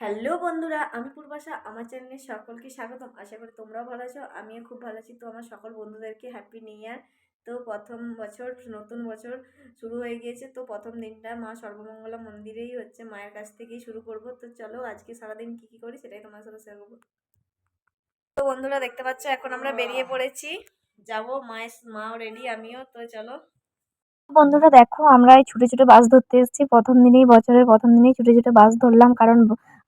Hello বন্ধুরা আমি পূর্বাশা আমার চ্যানেলে সকলকে স্বাগতম। আশা করি তোমরাও ভালো আছো আমিও খুব ভালো আছি। তো আমার সকল বন্ধুদেরকে হ্যাপি নিউ ইয়ার তো প্রথম বছর নতুন বছর শুরু হয়ে গিয়েছে তো প্রথম দিনটা মা সর্বমঙ্গলা মন্দিরেই হচ্ছে মায়ের কাছ থেকেই শুরু করব। তো চলো আজকে সারাদিন কী কী করি সেটাই তোমার সাথে শেয়ার করব। তো বন্ধুরা দেখতে পাচ্ছ এখন আমরা বেরিয়ে পড়েছি। যাব মায়ের মাও রেডি আমিও। তো চলো। বন্ধুরা দেখো, আমরা এই ছুটে ছুটে বাস ধরতে এসেছি। প্রথম দিনেই, বছরের প্রথম দিনেই ছুটে ছুটে বাস ধরলাম, কারণ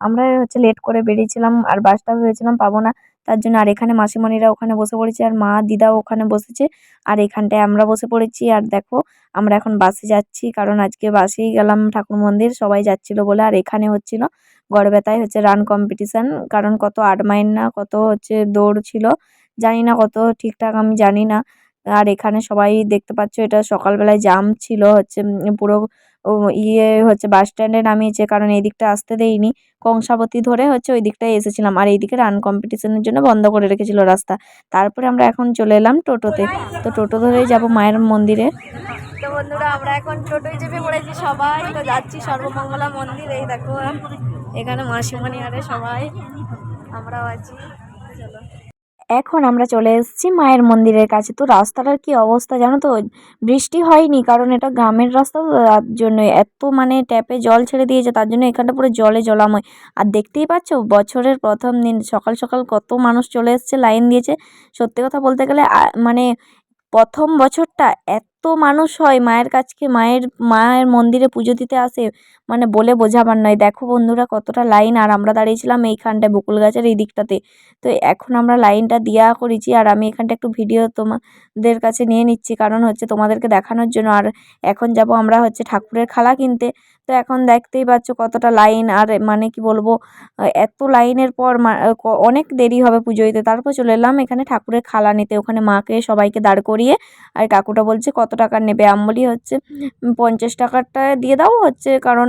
আমরা হচ্ছে লেট করে বেরিয়েছিলাম আর বাসটা ভেবেছিলাম পাবো না। তার জন্য আর এখানে মাসিমণিরা ওখানে বসে পড়েছে আর মা দিদাও ওখানে বসেছে। আর এখানটায় আমরা বসে পড়েছি। আর দেখো, আমরা এখন বাসে যাচ্ছি, কারণ আজকে বাসেই গেলাম ঠাকুর মন্দির, সবাই যাচ্ছিল বলে। আর এখানে হচ্ছিল গড়বেতায় হচ্ছে রান কম্পিটিশান কারণ কত আট মাইল না, কত হচ্ছে দৌড় ছিল, জানি না কত ঠিকঠাক, আমি জানি না। আর এখানে সবাই দেখতে পাচ্ছ এটা সকালবেলায় জাম ছিল, হচ্ছে পুরো ইয়ে হচ্ছে বাস স্ট্যান্ডে নামিয়েছে, কারণ এই দিকটা আসতে দেয়নি। কংসাবতী ধরে হচ্ছে ওই দিকটায় এসেছিলাম, আর এইদিকে রান কম্পিটিশনের জন্য বন্ধ করে রেখেছিল রাস্তা। তারপরে আমরা এখন চলে এলাম টোটোতে। তো টোটো ধরেই যাব মায়ের মন্দিরে। তো বন্ধুরা, আমরা এখন টোটোয় চেপে পড়েছি সবাই। তো যাচ্ছি সর্বমঙ্গলা মন্দির, এই দেখো, এখানে মাসিমণি আরে সবাই। আমরাও আছি, চলো। এখন আমরা চলে এসেছি মায়ের মন্দিরের কাছে। তো রাস্তাটার কি অবস্থা জানো তো? বৃষ্টি হয়নি, কারণ এটা গ্রামের রাস্তা তো, তার জন্য এত মানে ট্যাপে জল ছেড়ে দিয়েছে, তার জন্য এখানটা পুরো জলে জলাময়। আর দেখতেই পাচ্ছ, বছরের প্রথম দিন, সকাল সকাল কত মানুষ চলে এসছে, লাইন দিয়েছে। সত্যি কথা বলতে গেলে মানে প্রথম বছরটা এত মানুষ হয়, মায়ের কাছকে মায়ের মায়ের মন্দিরে পুজো দিতে আসে মানে বলে বোঝাবার নয়। দেখো বন্ধুরা কতটা লাইন, আর আমরা দাঁড়িয়েছিলাম এইখানটায় বকুল গাছের এই দিকটাতে। তো এখন আমরা লাইনটা দেওয়া করেছি, আর আমি এখানটা একটু ভিডিও তোমাদের কাছে নিয়ে নিচ্ছি, কারণ হচ্ছে তোমাদেরকে দেখানোর জন্য। আর এখন যাব আমরা হচ্ছে ঠাকুরের খালা কিনতে। তো এখন দেখতেই পাচ্ছ কতটা লাইন, আর মানে কি বলব, এত লাইনের পর অনেক দেরি হবে পুজো দিতে। তারপর চলে এলাম এখানে ঠাকুরের খালা নিতে। ওখানে মাকে সবাইকে দাঁড় করিয়ে, আর কাকুটা বলছে কত টাকা নেবে। আমি বলি হচ্ছে পঞ্চাশ টাকারটা দিয়ে দাও হচ্ছে, কারণ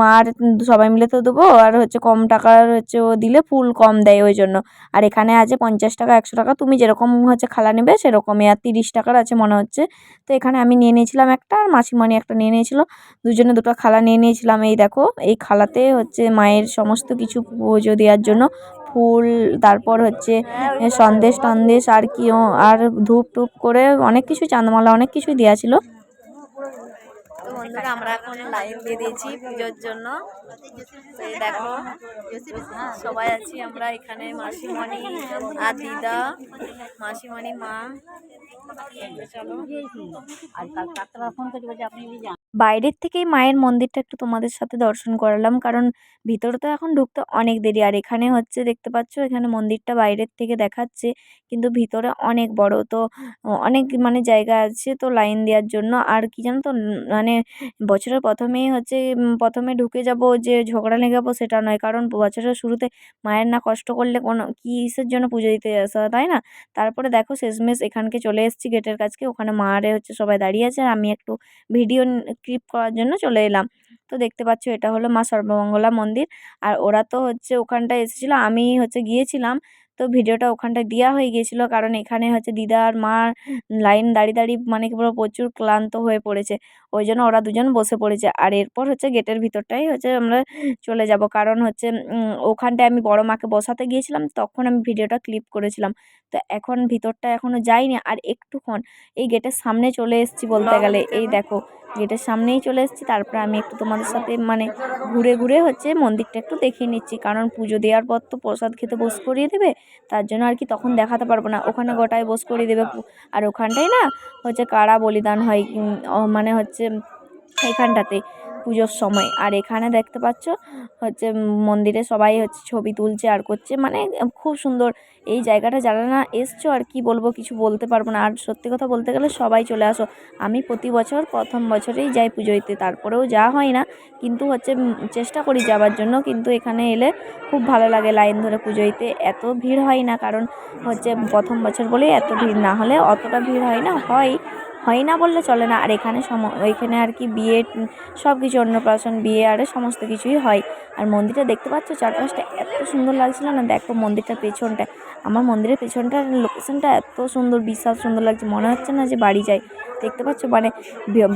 মার সবাই মিলে তো দেবো, আর হচ্ছে কম টাকার হচ্ছে ও দিলে ফুল কম দেয় ওই জন্য। আর এখানে আছে পঞ্চাশ টাকা, একশো টাকা, তুমি যেরকম হচ্ছে খালা নেবে সেরকমই, আর তিরিশ টাকার আছে মনে হচ্ছে। তো এখানে আমি নিয়ে নিয়েছিলাম একটা, আর মাসিমণি একটা নিয়ে নিয়েছিল। দুজনে দুটো খালা নিয়ে নিয়েছিলাম, এই দেখো, এই খালাতে হচ্ছে মায়ের সমস্ত কিছু পুজো দেওয়ার জন্য ফুল তারপর হচ্ছে সন্দেশ টন্দেশ আর কি ও, আর ধূপ টুপ করে অনেক কিছু চাঁদমালা অনেক কিছুই দেওয়া ছিল। তো বন্ধুরা আমরা এখন লাইন দিয়ে দিয়েছি পুজোর জন্য। দেখো সবাই আছি আমরা এখানে মাসিমণি আর দিদা মাসিমণি মা চলো বাইরের থেকেই মায়ের মন্দিরটা একটু তোমাদের সাথে দর্শন করালাম। কারণ ভিতরে তো এখন ঢুকতে অনেক দেরি। আর এখানে হচ্ছে দেখতে পাচ্ছ, এখানে মন্দিরটা বাইরের থেকে দেখাচ্ছে, কিন্তু ভিতরে অনেক বড়। তো অনেক মানে জায়গা আছে তো লাইন দেওয়ার জন্য। আর কি জানো তো মানে বছরের প্রথমেই হচ্ছে প্রথমে ঢুকে যাব যে ঝগড়া লেগে যাব সেটা নয়। কারণ বছরের শুরুতে মায়ের না কষ্ট করলে কোনো কিসের জন্য পুজো দিতে আসা তাই না? তারপরে দেখো শেষমেশ এখানকে চলে এসেছি গেটের কাছকে। ওখানে মারে হচ্ছে সবাই দাঁড়িয়ে আছে। আর আমি একটু ভিডিও ক্লিপ করার জন্য চলে এলাম। তো দেখতে পাচ্ছ এটা হলো মা সর্বমঙ্গলা মন্দির। আর ওরা তো হচ্ছে ওখানটায় এসেছিল আমি হচ্ছে গিয়েছিলাম। তো ভিডিওটা ওখানটায় দেওয়া হয়ে গিয়েছিল কারণ এখানে হচ্ছে দিদা আর মা লাইন দাঁড়িয়ে দাঁড়িয়ে মানে কি বলব প্রচুর ক্লান্ত হয়ে পড়েছে। ওই জন্য ওরা দুজন বসে পড়েছে। আর এরপর হচ্ছে গেটের ভিতরটাই হচ্ছে আমরা চলে যাব। কারণ হচ্ছে ওখানটায় আমি বড় মাকে বসাতে গিয়েছিলাম তখন আমি ভিডিওটা ক্লিপ করেছিলাম। তো এখন ভিতরটা এখনও যাইনি আর একটুক্ষণ এই গেটের সামনে চলে এসেছি বলতে গেলে এই দেখো। গেটের সামনেই চলে এসেছি। তারপরে আমি একটু তোমাদের সাথে মানে ঘুরে ঘুরে হচ্ছে মন্দিরটা একটু দেখিয়ে নিচ্ছি। কারণ পুজো দেওয়ার পর তো প্রসাদ খেতে বোস করিয়ে দেবে, তার জন্য আর কি তখন দেখাতে পারব না। ওখানে গোটায় বোস করিয়ে দেবে আর ওখানটাই না হচ্ছে কারা বলিদান হয় মানে হচ্ছে এখানটাতে। পুজোর সময়। আর এখানে দেখতে পাচ্ছ, হচ্ছে মন্দিরে সবাই হচ্ছে ছবি তুলছে আর করছে। মানে খুব সুন্দর এই জায়গাটা। যারা না এসছো আর কি বলব কিছু বলতে পারব না। আর সত্যি কথা বলতে গেলে সবাই চলে আসো। আমি প্রতি বছর, প্রথম বছরেই যাই পুজো দিতে তারপরেও যাওয়া হয় না। কিন্তু হচ্ছে চেষ্টা করি যাওয়ার জন্য। কিন্তু এখানে এলে খুব ভালো লাগে লাইন ধরে পুজো দিতে এত ভিড় হয় না। কারণ হচ্ছে প্রথম বছর বলেই এত ভিড়। না হলে অতটা ভিড় হয় না। হয়। হয় না বললে চলে না। আর এখানে সম, এখানে আর কি বিয়ে, সব কিছু অন্নপ্রাশন, বিয়ে আরে সমস্ত কিছুই হয়। আর মন্দিরটা দেখতে পাচ্ছ? চারপাশটা এত সুন্দর লাগছিল না? দেখো মন্দিরটার পেছনটা। আমার মন্দিরের পেছনটার লোকেশনটা এত সুন্দর, বিশাল সুন্দর লাগছে। মনে হচ্ছে না যে বাড়ি যাই। দেখতে পাচ্ছ? মানে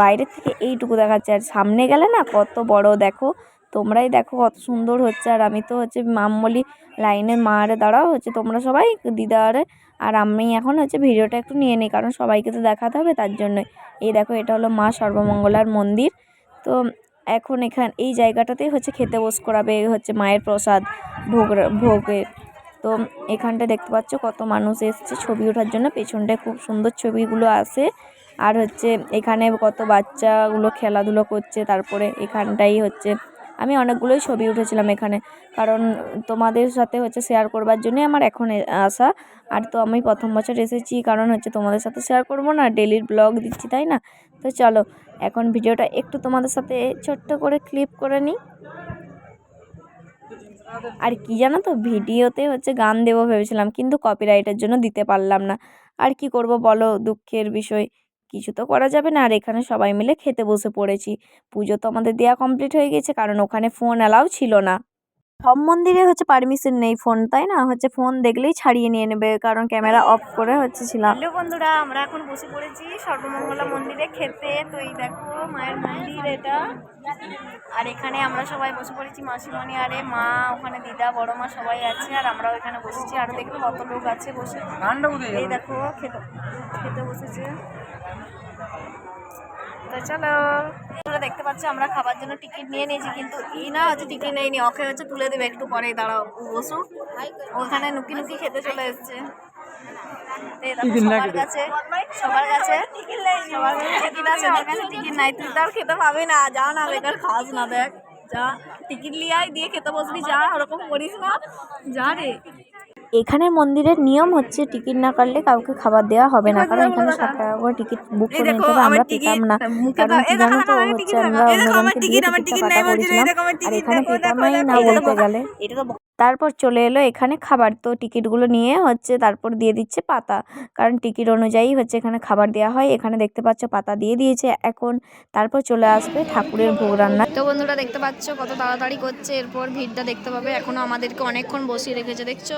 বাইরের থেকে এইটুকু দেখাচ্ছে। আর সামনে গেলে না কত বড়, দেখো। তোমরাই দেখো কত সুন্দর হচ্ছে। আর আমি তো হচ্ছে মাম বলি, লাইনে মারে দাঁড়াও, হচ্ছে তোমরা সবাই দিদা আরে। আর আমি এখন হচ্ছে ভিডিওটা একটু নিয়ে নিই, কারণ সবাইকে তো দেখাতে হবে তার জন্যই এই দেখো, এটা হলো মা সর্বমঙ্গলার মন্দির। তো এখন এখান, এই জায়গাটাতেই হচ্ছে খেতে বস করাবে হচ্ছে মায়ের প্রসাদ ভোগ। ভোগের তো এখানটা দেখতে পাচ্ছ কত মানুষ এসছে, ছবি ওঠার জন্য। পেছনটায় খুব সুন্দর ছবিগুলো আসে আর হচ্ছে এখানে কত বাচ্চাগুলো খেলাধুলো করছে, তারপরে এখানটাই হচ্ছে আমি অনেকগুলোই ছবি উঠেছিলাম এখানে। কারণ তোমাদের সাথে হচ্ছে শেয়ার করবার জন্যই আমার এখন আসা। আর তো আমি প্রথম বছর এসেছি, কারণ হচ্ছে তোমাদের সাথে শেয়ার করব না ডেলির ব্লগ দিচ্ছি, তাই না? তো চলো, এখন ভিডিওটা একটু তোমাদের সাথে ছোট্ট করে ক্লিপ করে নিই। আর কি জানো তো, ভিডিওতে হচ্ছে গান দেবো ভেবেছিলাম, কিন্তু কপিরাইটের জন্য দিতে পারলাম না। আর কি করব বলো, দুঃখের বিষয়। কিছু তো করা যাবে না। আর এখানে সবাই মিলে খেতে বসে পড়েছি। পুজো তো আমাদের দেওয়া কমপ্লিট হয়ে গেছে, কারণ ওখানে ফোন অ্যালাউ ছিল না। সব মন্দিরে হচ্ছে পারমিশন নেই ফোন তাই না? হচ্ছে ফোন দেখলেই ছাড়িয়ে নিয়ে নেবে কারণ ক্যামেরা অফ করে হচ্ছে ছিলাম। হ্যালো বন্ধুরা আমরা এখন বসে পড়েছি সর্বমঙ্গলা মন্দিরে খেতে তো এই দেখো মায়ের মন্দির এটা। আর এখানে আমরা সবাই বসে পড়েছি মাসিমণি আরে মা ওখানে দিদা বড় মা সবাই আছে আর আমরাও এখানে বসেছি। আর দেখো কত লোক আছে বসে। এই দেখো খেতে খেতে বসেছে। তো চলো। তোমরা দেখতে পাচ্ছ আমরা খাবার জন্য টিকিট নিয়ে নিয়েছি কিন্তু ই না হচ্ছে টিকিট নেয়নি ওকে হচ্ছে তুলে দেবে একটু পরে দাঁড়াও বসু। ওখানে নুকি নুকি খেতে চলে এসছে। সবার কাছে সবার কাছে সবার কাছে টিকিট আছে কাছে টিকিট নাই। তুই তো আর খেতে পাবি না যা না বেকার খাস না দেখ যা। টিকিট লিয়ে দিয়ে খেতে বসবি যা ওরকম করিস না যা রে। এখানের মন্দিরের নিয়ম হচ্ছে টিকিট না কাটলে কাউকে খাবার দেওয়া হবে না। কারণ এখানে সাত টাকা করে টিকিট বুক করে নিতে হবে আমরা পেতাম না। কারণ কি জানো তো হচ্ছে আমরা অন্যজনকে দিয়ে টিকিটটা কাটা করেছিলাম। আর এখানে পেতামই না বলতে গেলে তারপর চলে এলো এখানে খাবার। তো টিকিটগুলো নিয়ে হচ্ছে তারপর দিয়ে দিচ্ছে পাতা। কারণ টিকিট অনুযায়ী হচ্ছে এখানে খাবার দেওয়া হয়। এখানে দেখতে পাচ্ছ পাতা দিয়ে দিয়েছে। এখন তারপর চলে আসবে ঠাকুরের ভোগ রান্না। তো বন্ধুরা দেখতে পাচ্ছ কত তাড়াতাড়ি করছে। এরপর ভিড়টা দেখতে পাবে। এখনও আমাদেরকে অনেকক্ষণ বসিয়ে রেখেছে, দেখছ?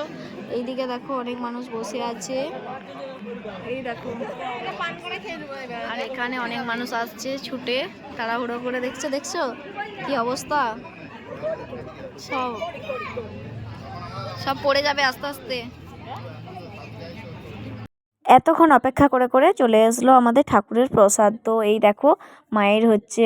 এইদিকে দেখো অনেক মানুষ বসে আছে। এই দেখো। আর এখানে অনেক মানুষ আসছে ছুটে। তাড়াহুড়ো করে দেখছ দেখছ? কি অবস্থা? সব। সব পড়ে যাবে আস্তে আস্তে। এতক্ষণ অপেক্ষা করে করে চলে আসলো আমাদের ঠাকুরের প্রসাদ। তো এই দেখো মায়ের হচ্ছে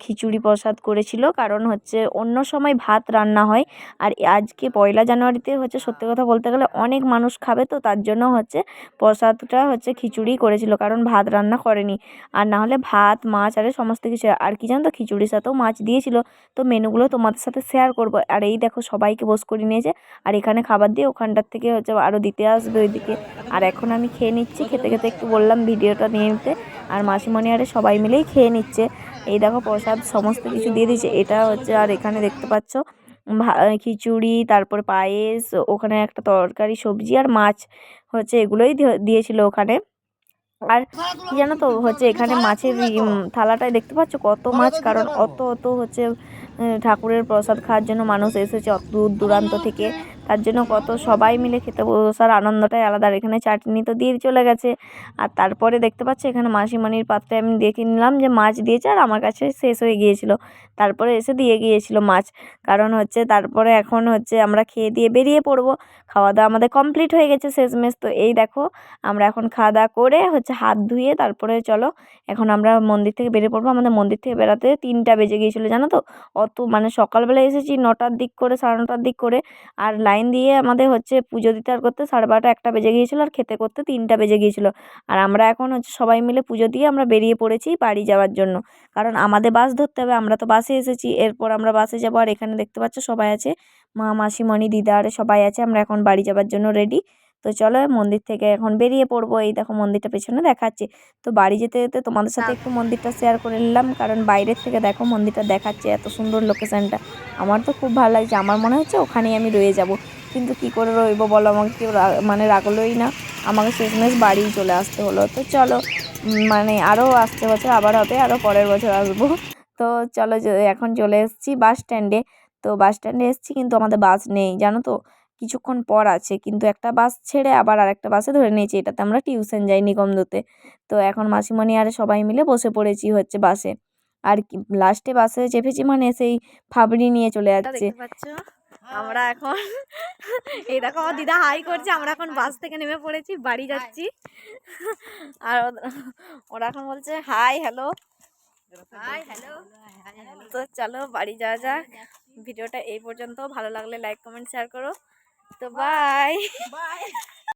খিচুড়ি প্রসাদ করেছিল। কারণ হচ্ছে অন্য সময় ভাত রান্না হয়। আর আজকে পয়লা জানুয়ারিতে হচ্ছে সত্যি কথা বলতে গেলে অনেক মানুষ খাবে তো, তার জন্য হচ্ছে প্রসাদটা হচ্ছে খিচুড়ি করেছিল। কারণ ভাত রান্না করেনি। আর না হলে ভাত, মাছ, আরে সমস্ত কিছু। আর কি জানো তো খিচুড়ির সাথেও মাছ দিয়েছিল। তো মেনুগুলো তোমাদের সাথে শেয়ার করব। আর এই দেখো সবাইকে বস করে নিয়েছে। আর এখানে খাবার দিয়ে ওখানটার থেকে হচ্ছে আরও দিতে আসবে ওইদিকে। আর এখন আমি খেয়ে নিচ্ছি। খেতে খেতে একটু বললাম ভিডিওটা নিয়ে নিতে। আর মাসিমণি আরে সবাই মিলেই খেয়ে নিচ্ছে। এই দেখো প্রসাদ সমস্ত কিছু দিয়ে দিচ্ছে এটা হচ্ছে আর এখানে দেখতে পাচ্ছ খিচুড়ি, তারপর পায়েস, ওখানে একটা তরকারি, সবজি আর মাছ হচ্ছে এগুলোই দিয়ে- দিয়েছিল ওখানে। আর কি জানো তো হচ্ছে এখানে মাছের থালাটায় দেখতে পাচ্ছ কত মাছ, কারণ অত অত হচ্ছে ঠাকুরের প্রসাদ খাওয়ার জন্য মানুষ এসেছে অত দূর দূরান্ত থেকে। তার জন্য কত সবাই মিলে খেতে বসার আনন্দটাই আলাদা। আর এখানে চাটনি তো দিয়ে চলে গেছে। আর তারপরে দেখতে পাচ্ছি এখানে মাসিমণির পাত্রে আমি দেখে নিলাম যে মাছ দিয়েছে আর আমার কাছে শেষ হয়ে গিয়েছিল। তারপরে এসে দিয়ে গিয়েছিল মাছ। কারণ হচ্ছে তারপরে এখন হচ্ছে আমরা খেয়ে দিয়ে বেরিয়ে পড়ব। খাওয়া দাওয়া আমাদের কমপ্লিট হয়ে গেছে শেষমেশ। তো এই দেখো, আমরা এখন খাওয়া দাওয়া করে হচ্ছে হাত ধুয়ে তারপরে চলো, এখন আমরা মন্দির থেকে বেরিয়ে পড়ব। আমাদের মন্দির থেকে বেরাতে তিনটা বেজে গিয়েছিল, জানো তো? অত মানে সকালবেলা এসেছি নটার দিক করে, সাড়ে নটার দিক করে। আর লাইন দিয়ে আমাদের হচ্ছে পুজো দিতে আর করতে সাড়ে বারোটা একটা বেজে গিয়েছিল আর খেতে করতে তিনটা বেজে গিয়েছিল। আর আমরা এখন হচ্ছে সবাই মিলে পুজো দিয়ে আমরা বেরিয়ে পড়েছি বাড়ি যাওয়ার জন্য। কারণ আমাদের বাস ধরতে হবে, আমরা তো বাসে এসেছি। এরপর আমরা বাসে যাব আর এখানে দেখতে পাচ্ছ সবাই আছে। মা মাসিমণি দিদা আর সবাই আছে। আমরা এখন বাড়ি যাওয়ার জন্য রেডি তো চলো মন্দির থেকে এখন বেরিয়ে পড়ব। এই দেখো মন্দিরটা পেছনে দেখাচ্ছে। তো বাড়ি যেতে যেতে তোমাদের সাথে একটু মন্দিরটা শেয়ার করে নিলাম। কারণ বাইরের থেকে দেখো মন্দিরটা দেখাচ্ছে এত সুন্দর লোকেশানটা আমার তো খুব ভালো লাগছে। আমার মনে হচ্ছে ওখানেই আমি রয়ে যাব। কিন্তু কি করে রইবো বলো? আমাকে কেউ মানে রাগলোই না। আমাকে শেষমেশ বাড়ি চলে আসতে হলো। তো চলো মানে আরও আসতে বছর আবার হবে আরও পরের বছর আসব। তো চলো এখন চলে এসেছি বাস স্ট্যান্ডে তো বাস স্ট্যান্ডে এসেছি কিন্তু আমাদের বাস নেই জানো তো? কিছুক্ষণ পর আছে কিন্তু একটা বাস ছেড়ে আবার আরেকটা বাসে ধরে নিয়েছি এটাতে আমরা টিউশন যাই নিগন্ধতে তো এখন মাসিমণি আর সবাই মিলে বসে পড়েছি হচ্ছে বাসে আর কি লাস্টে বাসে চেপেছি মানে সেই ফাবড়ি নিয়ে চলে যাচ্ছে। আমরা এখন এই দেখো আমার দিদা হাই করছে আমরা এখন বাস থেকে নেমে পড়েছি বাড়ি যাচ্ছি। আর ওরা এখন বলছে হাই হ্যালো তো চলো বাড়ি যাওয়া যাক। ভিডিওটা এই পর্যন্ত। ভালো লাগলে লাইক কমেন্ট শেয়ার করো। তো বাই বাই